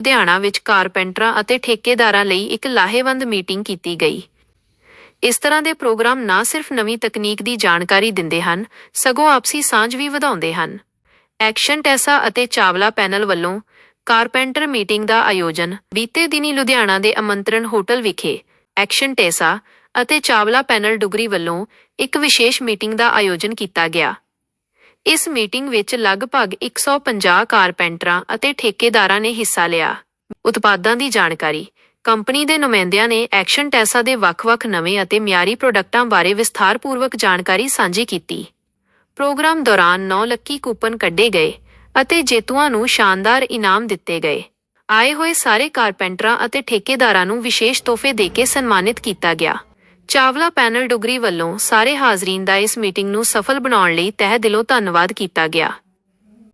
ਲੁਧਿਆਣਾ ਵਿੱਚ ਕਾਰਪੈਂਟਰਾਂ ਅਤੇ ਠੇਕੇਦਾਰਾਂ ਲਈ ਇੱਕ ਲਾਹੇਵੰਦ ਮੀਟਿੰਗ ਕੀਤੀ ਗਈ। ਇਸ ਤਰ੍ਹਾਂ ਦੇ ਪ੍ਰੋਗਰਾਮ ਨਾ ਸਿਰਫ ਨਵੀਂ ਤਕਨੀਕ ਦੀ ਜਾਣਕਾਰੀ ਦਿੰਦੇ ਹਨ, ਸਗੋਂ ਆਪਸੀ ਸਾਂਝ ਵੀ ਵਧਾਉਂਦੇ ਹਨ। ਐਕਸ਼ਨ ਟੈਸਾ ਅਤੇ ਚਾਵਲਾ ਪੈਨਲ ਵੱਲੋਂ ਕਾਰਪੈਂਟਰ ਮੀਟਿੰਗ ਦਾ ਆਯੋਜਨ ਬੀਤੇ ਦਿਨੀ ਲੁਧਿਆਣਾ ਦੇ ਆਮੰਤਰਣ ਹੋਟਲ ਵਿਖੇ ਐਕਸ਼ਨ ਟੈਸਾ ਅਤੇ ਚਾਵਲਾ ਪੈਨਲ ਡੁਗਰੀ ਵੱਲੋਂ ਇੱਕ ਵਿਸ਼ੇਸ਼ ਮੀਟਿੰਗ ਦਾ ਆਯੋਜਨ ਕੀਤਾ ਗਿਆ। ਇਸ ਮੀਟਿੰਗ ਵਿੱਚ ਲਗਭਗ 150 ਕਾਰਪੈਂਟਰਾਂ ਅਤੇ ਠੇਕੇਦਾਰਾਂ ਨੇ ਹਿੱਸਾ ਲਿਆ। ਉਤਪਾਦਾਂ ਦੀ ਜਾਣਕਾਰੀ। ਕੰਪਨੀ ਦੇ ਨੁਮਾਇੰਦਿਆਂ ਨੇ ਐਕਸ਼ਨ ਟੈਸਾ ਦੇ ਵੱਖ-ਵੱਖ ਨਵੇਂ ਅਤੇ ਮਿਆਰੀ ਪ੍ਰੋਡਕਟਾਂ ਬਾਰੇ ਵਿਸਥਾਰਪੂਰਵਕ ਜਾਣਕਾਰੀ ਸਾਂਝੀ ਕੀਤੀ। ਪ੍ਰੋਗਰਾਮ ਦੌਰਾਨ 9 ਲੱਕੀ ਕੂਪਨ ਕੱਢੇ ਗਏ ਅਤੇ ਜੇਤੂਆਂ ਨੂੰ ਸ਼ਾਨਦਾਰ ਇਨਾਮ ਦਿੱਤੇ ਗਏ। ਆਏ ਹੋਏ ਸਾਰੇ ਕਾਰਪੈਂਟਰਾਂ ਅਤੇ ਠੇਕੇਦਾਰਾਂ ਨੂੰ ਵਿਸ਼ੇਸ਼ ਤੋਹਫੇ ਦੇ ਕੇ ਸਨਮਾਨਿਤ ਕੀਤਾ ਗਿਆ। ਚਾਵਲਾ ਪੈਨਲ ਡੁਗਰੀ ਵੱਲੋਂ ਸਾਰੇ ਹਾਜ਼ਰੀਨ ਦਾ ਇਸ ਮੀਟਿੰਗ ਨੂੰ ਸਫਲ ਬਣਾਉਣ ਲਈ ਤਹਿ ਦਿਲੋਂ ਧੰਨਵਾਦ ਕੀਤਾ ਗਿਆ।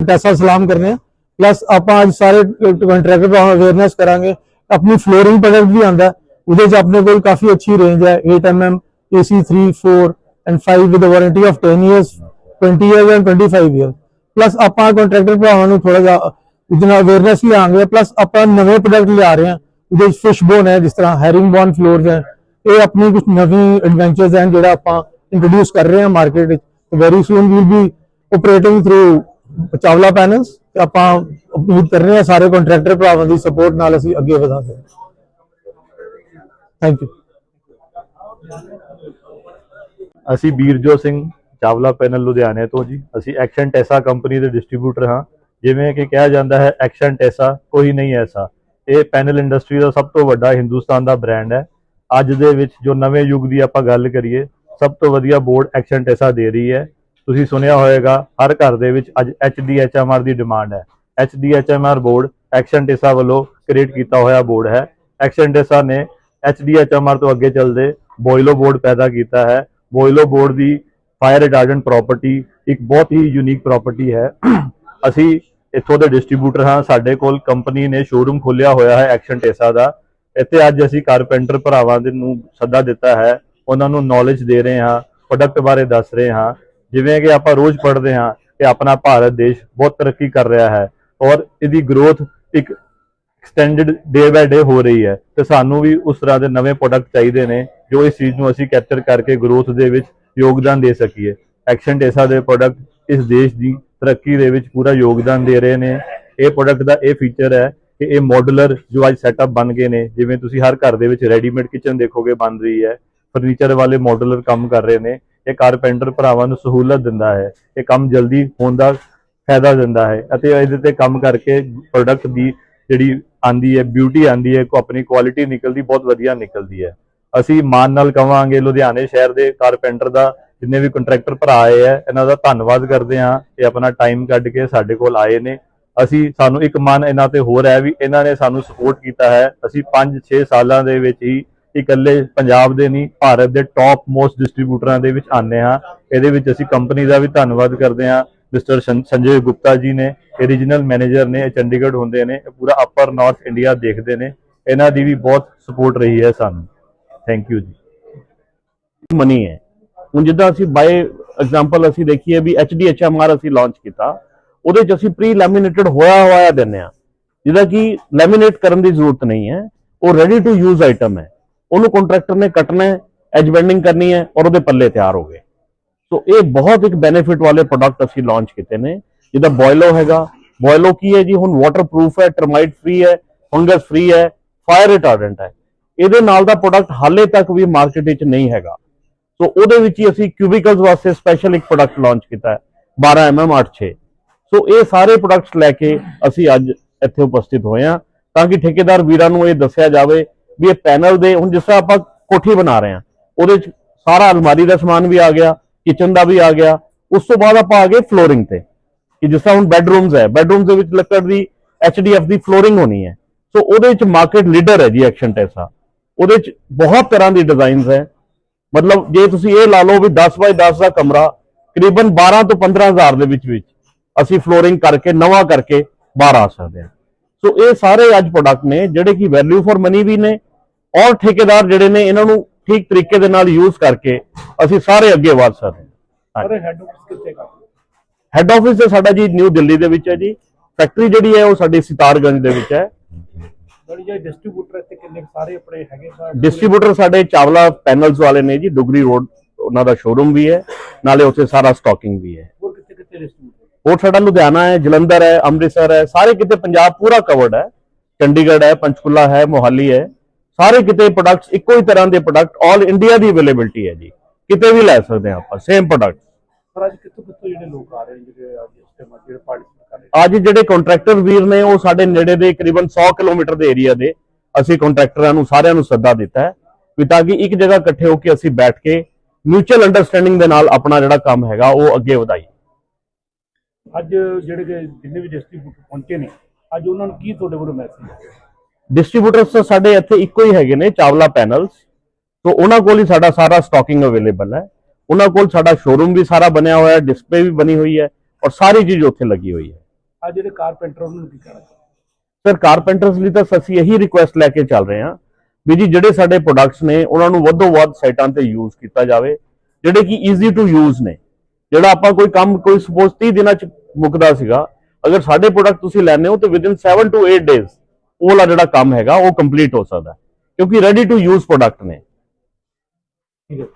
ਪੈਸਾ ਸਲਾਮ ਕਰਨੇ ਆ। ਪਲੱਸ ਆਪਾਂ ਅੱਜ ਸਾਰੇ ਕੰਟਰੈਕਟਰ ਨੂੰ ਅਵੇਅਰਨੈਸ ਕਰਾਂਗੇ। ਆਪਣੀ ਫਲੋਰਿੰਗ ਪ੍ਰੋਡਕਟ ਵੀ ਆਂਦਾ ਉਹਦੇ ਚ ਆਪਣੇ ਕੋਲ ਕਾਫੀ ਅੱਛੀ ਰੇਂਜ ਹੈ। 8 mm AC 3 4 and 5 with warranty of 10 years 20 years and 25 years plus ਆਪਾਂ ਕੰਟਰੈਕਟਰ ਭਰਾਵਾਂ ਨੂੰ ਥੋੜਾ ਜਿਹਾ ਉਹਦੇ ਨਾਲ ਅਵੇਅਰਨੈਸ ਲਿਆਵਾਂਗੇ ਪਲੱਸ ਆਪਾਂ ਨਵੇਂ ਪ੍ਰੋਡਕਟ ਲਿਆ ਰਹੇ ਹਾਂ। ਉਹਦੇ ਫਿਸ਼ ਬੋਨ ਹੈ, ਜਿਸ ਤਰ੍ਹਾਂ ਹੈਰਿੰਗ ਬੋਨ ਫਲੋਰਸ ਹੈ। ਇਹ ਆਪਣੀ ਕੁਝ ਨਵੀਂ ਐਡਵੈਂਚਰਸ ਹਨ ਜਿਹੜਾ ਆਪਾਂ ਇੰਟਰੋਡਿਊਸ ਕਰ ਰਹੇ ਹਾਂ ਮਾਰਕੀਟ ਵਿੱਚ very soon will be operating through Chawla panels ਤੇ ਆਪਾਂ ਉਮੀਦ ਕਰ ਰਹੇ ਹਾਂ ਸਾਰੇ ਕੰਟਰੈਕਟਰ ਭਰਾਵਾਂ ਦੀ ਸਪੋਰਟ ਨਾਲ ਅਸੀਂ ਅੱਗੇ ਵਧਾਂਗੇ ਥੈਂਕ ਯੂ ਅਸੀਂ ਬੀਰਜੋ ਸਿੰਘ ਚਾਵਲਾ ਪੈਨਲ ਲੁਧਿਆਣੇ ਤੋਂ ਜੀ। ਅਸੀਂ ਐਕਸ਼ਨ ਟੈਸਾ ਕੰਪਨੀ ਦੇ ਡਿਸਟ੍ਰੀਬਿਊਟਰ ਹਾਂ। ਜਿਵੇਂ ਕਿ ਕਿਹਾ ਜਾਂਦਾ ਹੈ ਐਕਸ਼ਨ ਟੈਸਾ ਕੋਈ ਨਹੀਂ ਐਸਾ। ਇਹ ਪੈਨਲ ਇੰਡਸਟਰੀ ਦਾ ਸਭ ਤੋਂ ਵੱਡਾ ਹਿੰਦੁਸਤਾਨ ਦਾ ਬ੍ਰਾਂਡ ਹੈ। ਅੱਜ ਦੇ ਵਿੱਚ ਜੋ ਨਵੇਂ ਯੁੱਗ ਦੀ ਆਪਾਂ ਗੱਲ ਕਰੀਏ, ਸਭ ਤੋਂ ਵਧੀਆ ਬੋਰਡ ਐਕਸ਼ਨ ਟੈਸਾ ਦੇ ਰਹੀ ਹੈ। ਤੁਸੀਂ ਸੁਣਿਆ ਹੋਵੇਗਾ ਹਰ ਘਰ ਦੇ ਵਿੱਚ ਅੱਜ HDHMR ਦੀ ਡਿਮਾਂਡ ਹੈ। HDHMR ਬੋਰਡ ਐਕਸ਼ਨ ਟੈਸਾ ਵੱਲੋਂ ਕ੍ਰੀਏਟ ਕੀਤਾ ਹੋਇਆ ਬੋਰਡ ਹੈ। ਐਕਸ਼ਨ ਟੈਸਾ ਨੇ HDHMR ਤੋਂ ਅੱਗੇ ਚੱਲਦੇ ਬੋਇਲੋ ਬੋਰਡ ਪੈਦਾ ਕੀਤਾ ਹੈ। ਬੋਇਲੋ ਬੋਰਡ ਦੀ ਫਾਇਰ ਰਿਟਾਰਡੈਂਟ ਪ੍ਰਾਪਰਟੀ ਇੱਕ ਬਹੁਤ ਹੀ ਯੂਨੀਕ ਪ੍ਰਾਪਰਟੀ ਹੈ। ਅਸੀਂ ਇੱਥੋਂ ਦੇ ਡਿਸਟ੍ਰੀਬਿਊਟਰ ਹਾਂ। ਸਾਡੇ ਕੋਲ ਕੰਪਨੀ ਨੇ ਸ਼ੋਰੂਮ ਖੋਲਿਆ ਹੋਇਆ ਹੈ ਐਕਸ਼ਨ ਟੈਸਾ ਦਾ। ਇੱਥੇ ਅੱਜ ਅਸੀਂ ਕਾਰਪੈਂਟਰ ਭਰਾਵਾਂ ਦੇ ਨੂੰ ਸੱਦਾ ਦਿੱਤਾ ਹੈ, ਉਹਨਾਂ ਨੂੰ ਨੌਲੇਜ ਦੇ ਰਹੇ ਹਾਂ ਪ੍ਰੋਡਕਟ ਬਾਰੇ ਦੱਸ ਰਹੇ ਹਾਂ, ਜਿਵੇਂ ਕਿ ਆਪਾਂ ਰੋਜ਼ ਪੜ੍ਹਦੇ ਹਾਂ ਕਿ ਆਪਣਾ ਭਾਰਤ ਦੇਸ਼ ਬਹੁਤ ਤਰੱਕੀ ਕਰ ਰਿਹਾ ਹੈ ਔਰ ਇਹਦੀ ਗਰੋਥ ਇੱਕ ਐਕਸਟੈਂਡਡ ਡੇ ਬਾਏ ਡੇ ਹੋ ਰਹੀ ਹੈ ਤੇ ਸਾਨੂੰ ਵੀ ਉਸ ਤਰ੍ਹਾਂ ਦੇ ਨਵੇਂ ਪ੍ਰੋਡਕਟ ਚਾਹੀਦੇ ਨੇ ਜੋ ਇਸ ਚੀਜ਼ ਨੂੰ ਅਸੀਂ ਕੈਪਚਰ ਕਰਕੇ ਗਰੋਥ ਦੇ ਵਿੱਚ ਯੋਗਦਾਨ ਦੇ ਸਕੀਏ। ਐਕਸ਼ਨ ਟੈਸਾ ਦੇ ਪ੍ਰੋਡਕਟ ਇਸ ਦੇਸ਼ ਦੀ ਤਰੱਕੀ ਦੇ ਵਿੱਚ ਪੂਰਾ ਯੋਗਦਾਨ ਦੇ ਰਹੇ ਨੇ। ਇਹ ਪ੍ਰੋਡਕਟ ਦਾ ਇਹ ਫੀਚਰ ਹੈ ਕਿ ਇਹ ਮਾਡੂਲਰ ਜੋ ਅੱਜ ਸੈਟਅਪ ਬਣ ਗਏ ਨੇ, ਜਿਵੇਂ ਤੁਸੀਂ ਹਰ ਘਰ ਦੇ ਵਿੱਚ ਰੈਡੀਮੇਡ ਕਿਚਨ ਦੇਖੋਗੇ, ਬਣ ਰਹੀ ਹੈ। ਫਰਨੀਚਰ ਵਾਲੇ ਮਾਡੂਲਰ ਕੰਮ ਕਰ ਰਹੇ ਨੇ। ਇਹ ਕਾਰਪੈਂਟਰ ਭਰਾਵਾਂ ਨੂੰ ਸਹੂਲਤ ਦਿੰਦਾ ਹੈ। ਇਹ ਕੰਮ ਜਲਦੀ ਹੋਣ ਦਾ ਫਾਇਦਾ ਦਿੰਦਾ ਹੈ ਅਤੇ ਇਹਦੇ ਤੇ ਕੰਮ ਕਰਕੇ ਪ੍ਰੋਡਕਟ ਦੀ ਜਿਹੜੀ ਆਂਦੀ ਹੈ ਬਿਊਟੀ ਆਂਦੀ ਹੈ ਕੋ ਆਪਣੀ ਕੁਆਲਿਟੀ ਨਿਕਲਦੀ, ਬਹੁਤ ਵਧੀਆ ਨਿਕਲਦੀ ਹੈ। ਅਸੀਂ ਮਾਨ ਨਾਲ ਕਵਾਂਗੇ, ਲੁਧਿਆਣੇ ਸ਼ਹਿਰ ਦੇ ਕਾਰਪੈਂਟਰ ਦਾ, ਜਿੰਨੇ ਵੀ ਕੰਟਰੈਕਟਰ ਭਰਾ ਆਏ ਹੈ, ਇਹਨਾਂ ਦਾ ਧੰਨਵਾਦ ਕਰਦੇ ਹਾਂ। ਇਹ ਆਪਣਾ ਟਾਈਮ ਕੱਢ ਕੇ ਸਾਡੇ ਕੋਲ ਆਏ ਨੇ। ਅਸੀਂ ਸਾਨੂੰ ਇੱਕ ਮਨ ਇਹਨਾਂ ਤੇ ਹੋਰ ਹੈ ਵੀ ਇਹਨਾਂ ਨੇ ਸਾਨੂੰ ਸਪੋਰਟ ਕੀਤਾ ਹੈ। ਅਸੀਂ 5-6 ਸਾਲਾਂ ਦੇ ਵਿੱਚ ਹੀ ਇਕੱਲੇ ਪੰਜਾਬ ਦੇ ਨਹੀਂ, ਭਾਰਤ ਦੇ ਟੌਪ ਮੋਸਟ ਡਿਸਟ੍ਰੀਬਿਊਟਰਾਂ ਦੇ ਵਿੱਚ ਆਨੇ ਹਾਂ। ਇਹਦੇ ਵਿੱਚ ਅਸੀਂ ਕੰਪਨੀ ਦਾ ਵੀ ਧੰਨਵਾਦ ਕਰਦੇ ਹਾਂ। ਮਿਸਟਰ ਸੰਜੇ ਗੁਪਤਾ ਜੀ ਨੇ, ਇਹ ਰੀਜਨਲ ਮੈਨੇਜਰ ਨੇ, ਇਹ ਚੰਡੀਗੜ੍ਹ ਹੁੰਦੇ ਨੇ, ਇਹ ਪੂਰਾ ਅਪਰ ਨਾਰਥ ਇੰਡੀਆ ਦੇਖਦੇ ਨੇ। ਇਹਨਾਂ ਦੀ ਵੀ ਬਹੁਤ ਸਪੋਰਟ ਰਹੀ ਹੈ ਸਾਨੂੰ। ਥੈਂਕ ਯੂ ਜੀ। ਮਨੀ ਹੈ। ਹੁਣ ਜਿੱਦਾਂ ਅਸੀਂ ਬਾਏ ਐਗਜ਼ਾਮਪਲ ਅਸੀਂ ਦੇਖੀਏ ਵੀ HDHMR ਅਸੀਂ ਲਾਂਚ ਕੀਤਾ। ਉਹਦੇ ਚ ਅਸੀਂ ਪ੍ਰੀ ਲੈਮੀਨੇਟਡ ਹੋਇਆ ਹੋਇਆ ਦਿੰਨੇ ਆ ਜਿਹਦਾ ਕਿ ਲੈਮੀਨੇਟ ਕਰਨ ਦੀ ਜ਼ਰੂਰਤ ਨਹੀਂ ਹੈ। ਉਹ ਰੈਡੀ ਟੂ ਯੂਜ਼ ਆਈਟਮ ਹੈ। ਉਹਨੂੰ ਕੰਟਰੈਕਟਰ ਨੇ ਕੱਟਣਾ ਹੈ ਐਜ ਬੈਂਡਿੰਗ ਕਰਨੀ ਹੈ ਔਰ ਉਹਦੇ ਪੱਲੇ ਤਿਆਰ ਹੋ ਗਏ। ਸੋ ਇਹ ਬਹੁਤ ਇੱਕ ਬੈਨੀਫਿਟ ਵਾਲੇ ਪ੍ਰੋਡਕਟ ਅਸੀਂ ਲਾਂਚ ਕੀਤੇ ਨੇ। ਜਿਹਦਾ ਬੋਇਲੋ ਹੈਗਾ। ਬੋਇਲੋ ਕੀ ਹੈ ਜੀ? ਹੁਣ ਵਾਟਰਪ੍ਰੂਫ ਹੈ ਟਰਮਾਈਟ ਫ੍ਰੀ ਹੈ ਫੰਗਸ ਫ੍ਰੀ ਹੈ ਫਾਇਰ ਰਿਟਾਰਡੈਂਟ ਹੈ। ਇਹਦੇ ਨਾਲ ਦਾ ਪ੍ਰੋਡਕਟ ਹਾਲੇ ਤੱਕ ਵੀ ਮਾਰਕੀਟ ਵਿੱਚ ਨਹੀਂ ਹੈਗਾ। ਸੋ ਉਹਦੇ ਵਿੱਚ ਹੀ ਅਸੀਂ ਕਿਊਬਿਕਲਸ ਵਾਸਤੇ ਸਪੈਸ਼ਲ ਇੱਕ ਪ੍ਰੋਡਕਟ ਲਾਂਚ ਕੀਤਾ ਹੈ 12 mm 86 ਸੋ ਇਹ ਸਾਰੇ ਪ੍ਰੋਡਕਟਸ ਲੈ ਕੇ ਅਸੀਂ ਅੱਜ ਇੱਥੇ ਉਪਸਥਿਤ ਹੋਏ ਹਾਂ ਤਾਂ ਕਿ ਠੇਕੇਦਾਰ ਵੀਰਾਂ ਨੂੰ ਇਹ ਦੱਸਿਆ ਜਾਵੇ ਵੀ ਇਹ ਪੈਨਲ ਦੇ, ਹੁਣ ਜਿਸ ਤਰ੍ਹਾਂ ਆਪਾਂ ਕੋਠੀ ਬਣਾ ਰਹੇ ਹਾਂ, ਉਹਦੇ ਚ ਸਾਰਾ ਅਲਮਾਰੀ ਦਾ ਸਮਾਨ ਵੀ ਆ ਗਿਆ ਕਿਚਨ ਦਾ ਵੀ ਆ ਗਿਆ, ਉਸ ਤੋਂ ਬਾਅਦ ਆਪਾਂ ਆ ਗਏ ਫਲੋਰਿੰਗ ਤੇ, ਕਿ ਜਿਸ ਤਰ੍ਹਾਂ ਹੁਣ ਬੈਡਰੂਮਸ ਹੈ ਬੈਡਰੂਮਸ ਦੇ ਵਿੱਚ ਲੱਕੜ ਦੀ HDF ਦੀ ਫਲੋਰਿੰਗ ਹੋਣੀ ਹੈ, ਸੋ ਉਹਦੇ ਵਿੱਚ ਮਾਰਕੀਟ ਲੀਡਰ ਹੈ ਜੀ ਐਕਸ਼ਨ ਟੈਸਾ ਉਹਦੇ ਚ ਬਹੁਤ ਤਰ੍ਹਾਂ ਦੀ ਡਿਜ਼ਾਈਨਸ ਹੈ, ਮਤਲਬ ਜੇ ਤੁਸੀਂ ਇਹ ਲਾ ਲਓ ਵੀ 10 ਬਾਈ 10 ਦਾ ਕਮਰਾ ਕਰੀਬਨ 12 ਤੋਂ 15000 ਦੇ ਵਿੱਚ ਵਿੱਚ ਅਸੀਂ ਫਲੋਰਿੰਗ ਕਰਕੇ ਨਵਾਂ ਕਰਕੇ ਬਾਹਰ ਆ ਸਕਦੇ ਹਾਂ। ਸੋ ਇਹ ਸਾਰੇ ਅੱਜ ਪ੍ਰੋਡਕਟ ਨੇ ਜਿਹੜੇ ਕਿ ਵੈਲਿਊ ਫॉर ਮਨੀ ਵੀ ਨੇ ਔਰ ਠੇਕੇਦਾਰ ਜਿਹੜੇ ਨੇ ਇਹਨਾਂ ਨੂੰ ਠੀਕ ਤਰੀਕੇ ਦੇ ਨਾਲ ਯੂਜ਼ ਕਰਕੇ ਅਸੀਂ ਸਾਰੇ ਅੱਗੇ ਵਧ ਸਕਦੇ ਹਾਂ। ਹੈਡ ਆਫਿਸ ਕਿੱਥੇ ਕਰ ਹੈੱਡ ਆਫਿਸ ਤੇ ਸਾਡਾ ਜੀ ਨਿਊ ਦਿੱਲੀ ਦੇ ਵਿੱਚ ਹੈ ਜੀ। ਫੈਕਟਰੀ ਜਿਹੜੀ ਹੈ ਉਹ ਸਾਡੀ ਸਿਤਾਰਗੰਜ ਦੇ ਵਿੱਚ ਹੈ। ਡਿਸਟ੍ਰੀਬਿਊਟਰ ਇੱਥੇ ਕਿੰਨੇ ਕੁ ਸਾਰੇ ਆਪਣੇ ਹੈਗੇ ਸਰ? ਡਿਸਟ੍ਰੀਬਿਊਟਰ ਸਾਡੇ ਚਾਵਲਾ ਪੈਨਲਸ ਵਾਲੇ ਨੇ ਜੀ ਡੁਗਰੀ ਰੋਡ ਉਹਨਾਂ ਦਾ ਸ਼ੋਰੂਮ ਵੀ ਹੈ। ਨਾਲੇ ਉੱਥੇ ਸਾਰਾ ਸਟਾਕਿੰਗ ਵੀ ਹੈ। ਹੋਰ ਕਿੱਥੇ ਕਿੱਥੇ ਡਿਸਟ੍ਰੀਬਿਊਟਰ ਹੋਰ ਸਾਡਾ ਲੁਧਿਆਣਾ ਹੈ ਜਲੰਧਰ ਹੈ ਅੰਮ੍ਰਿਤਸਰ ਹੈ ਸਾਰੇ ਕਿਤੇ ਪੰਜਾਬ ਪੂਰਾ ਕਵਰਡ ਹੈ। ਚੰਡੀਗੜ੍ਹ ਹੈ ਪੰਚਕੁਲਾ ਹੈ ਮੋਹਾਲੀ ਹੈ। ਸਾਰੇ ਕਿਤੇ ਪ੍ਰੋਡਕਟਸ ਇੱਕੋ ਹੀ ਤਰ੍ਹਾਂ ਦੇ ਪ੍ਰੋਡਕਟ 올 ਇੰਡੀਆ ਦੀ ਅਵੇਲੇਬਿਲਟੀ ਹੈ ਜੀ। ਕਿਤੇ ਵੀ ਲੈ ਸਕਦੇ ਹਾਂ ਆਪਾਂ ਸੇਮ ਪ੍ਰੋਡਕਟ ਸਰ ਅੱਜ ਕਿੱਥੋਂ ਕਿੱਥੋਂ ਜਿਹੜੇ ਲੋਕ ਆ ਰਹੇ ਨੇ ਜਿਹੜੇ ਅੱਜ ਇਸ ਟਾਈਮ ਜਿਹੜੇ ਪਾਰਟਿਸਿਪੇਟ ਕਰ ਰਹੇ ਅੱਜ ਜਿਹੜੇ ਕੰਟਰੈਕਟਰ ਵੀਰ ਨੇ ਉਹ ਸਾਡੇ ਨੇੜੇ ਦੇ ਕਰੀਬਨ 100 ਕਿਲੋਮੀਟਰ ਦੇ ਏਰੀਆ ਦੇ ਅਸੀਂ ਕੰਟਰੈਕਟਰਾਂ ਨੂੰ ਸਾਰਿਆਂ ਨੂੰ ਸੱਦਾ ਦਿੱਤਾ ਹੈ ਵੀ ਤਾਂ ਕਿ ਇੱਕ ਜਗ੍ਹਾ ਇਕੱਠੇ ਹੋ ਕੇ ਅਸੀਂ ਬੈਠ ਕੇ ਮਿਊਚੁਅਲ ਅੰਡਰਸਟੈਂਡਿੰਗ ਦੇ ਨਾਲ ਆਪਣਾ ਜਿਹੜਾ ਕੰਮ ਹੈਗਾ ਉਹ ਅੱਗੇ ਵਧਾਈਏ। ਅੱਜ ਜਿਹੜੇ ਕਿ ਜਿੰਨੇ ਵੀ ਡਿਸਟ੍ਰੀਬਿਊਟਰ ਪਹੁੰਚੇ ਨੇ ਅੱਜ ਉਹਨਾਂ ਨੂੰ ਕੀ ਤੁਹਾਡੇ ਵੱਲੋਂ ਮੈਸੇਜ ਹੈ ਡਿਸਟ੍ਰੀਬਿਊਟਰਸ ਤਾਂ ਸਾਡੇ ਇੱਥੇ ਇੱਕੋ ਹੀ ਹੈਗੇ ਨੇ ਚਾਵਲਾ ਪੈਨਲਸ ਤੋਂ ਉਹਨਾਂ ਕੋਲ ਹੀ ਸਾਡਾ ਸਾਰਾ ਸਟਾਕਿੰਗ ਅਵੇਲੇਬਲ ਹੈ। ਉਹਨਾਂ ਕੋਲ ਸਾਡਾ ਸ਼ੋਰੂਮ ਵੀ ਸਾਰਾ ਬਣਿਆ ਹੋਇਆ ਹੈ ਡਿਸਪਲੇ ਵੀ ਬਣੀ ਹੋਈ ਹੈ ਔਰ ਸਾਰੀ ਚੀਜ਼ ਉੱਥੇ ਲੱਗੀ ਹੋਈ ਹੈ। ਅੱਜ ਜਿਹੜੇ ਕਾਰਪੈਂਟਰ ਉਹਨਾਂ ਨੂੰ ਕੀ ਕਹਿਣਾ ਚਾਹੁੰਦੇ ਸਰ ਕਾਰਪੈਂਟਰਸ ਲਈ ਤਾਂ ਅਸੀਂ ਇਹੀ ਰਿਕੁਐਸਟ ਲੈ ਕੇ ਚੱਲ ਰਹੇ ਹਾਂ ਵੀ ਜੀ ਜਿਹੜੇ ਸਾਡੇ ਪ੍ਰੋਡਕਟਸ ਨੇ ਉਹਨਾਂ ਨੂੰ ਵੱਧੋ ਵੱਧ ਸਾਈਟਾਂ ਤੇ ਯੂਜ਼ ਕੀਤਾ ਜਾਵੇ ਜਿਹੜੇ ਕਿ ਈਜ਼ੀ ਟੂ ਯੂਜ਼ ਨੇ। ਜਿਹੜਾ ਆਪਾਂ ਕੋਈ ਕੰਮ, ਕੋਈ ਸਪੋਜ਼ 30 ਦਿਨਾਂ ਚ ਮੁੱਕਦਾ ਸੀਗਾ, ਅਗਰ ਸਾਡੇ ਪ੍ਰੋਡਕਟ ਤੁਸੀਂ ਲੈਣੇ ਹੋ ਤਾਂ ਵਿਦਿਨ 7 ਟੂ 8 ਡੇਜ਼ ਉਹ ਵਾਲਾ ਜਿਹੜਾ ਕੰਮ ਹੈਗਾ, ਉਹ ਕੰਪਲੀਟ ਹੋ ਸਕਦਾ ਕਿਉਂਕਿ ਰੈਡੀ ਟੂ ਯੂਜ਼ ਪ੍ਰੋਡਕਟ ਨੇ। ਠੀਕ ਹੈ।